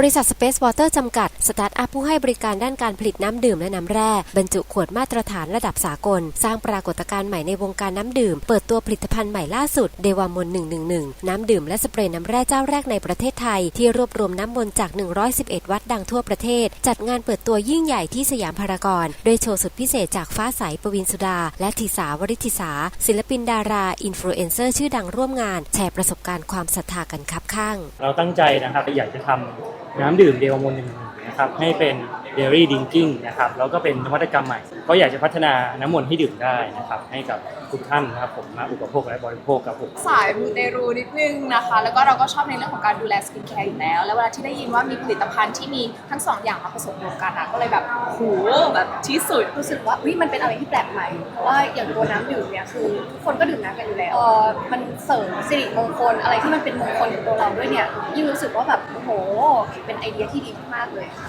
บริษัท Space Water จำกัด สตาร์ทอัพผู้ให้บริการด้านการผลิตน้ำดื่มและน้ำแร่ บรรจุขวดมาตรฐานระดับสากล สร้างปรากฏการณ์ใหม่ในวงการน้ำดื่ม เปิดตัวผลิตภัณฑ์ใหม่ล่าสุดเดวามน111 น้ำดื่มและสเปรย์น้ำแร่เจ้าแรกในประเทศไทย ที่รวบรวมน้ำมนต์จาก 111 วัดดังทั่วประเทศ จัดงานเปิดตัวยิ่งใหญ่ที่สยามพารากอนโดยโชว์สุดพิเศษจากฟ้าใสปวินสุดา และทิสาวริธิสา ศิลปินดารา อินฟลูเอนเซอร์ชื่อดังร่วมงาน แชร์ประสบการณ์ความศรัทธากันคับข้าง เราตั้งใจนะครับอยากจะทำ น้ำดื่มเดลมอนหนึ่งนะครับให้เป็นเดลี่ดิงกิ้งนะครับแล้วก็เป็นนวัตกรรมใหม่ ก็อยากจะพัฒนาน้ำมนต์ให้ดื่มได้นะครับให้กับทุกท่านนะครับผมมาอุปโภคและบริโภคครับผม สายมูเตรูนิดนึงนะคะ แล้วก็เราก็ชอบในเรื่องของการดูแลสกินแคร์อยู่แล้ว แล้วเวลาที่ได้ยินว่ามีผลิตภัณฑ์ที่มีทั้งสองอย่างมาผสมรวมกันอะก็เลยแบบโหแบบที่สุดรู้สึกว่าวิมันเป็นอะไรที่แปลกใหม่เพราะว่าอย่างตัวน้ำดื่มเนี่ยคือทุกคนก็ดื่มน้ำกันอยู่แล้วพอมันเสริมสิริมงคลอะไรที่มันเป็นมงคลกับตัวเราด้วยเนี่ยยิ่งรู้สึกว่าแบบโอ้โหเป็นไอเดียที่ดีมากๆเลยค่ะ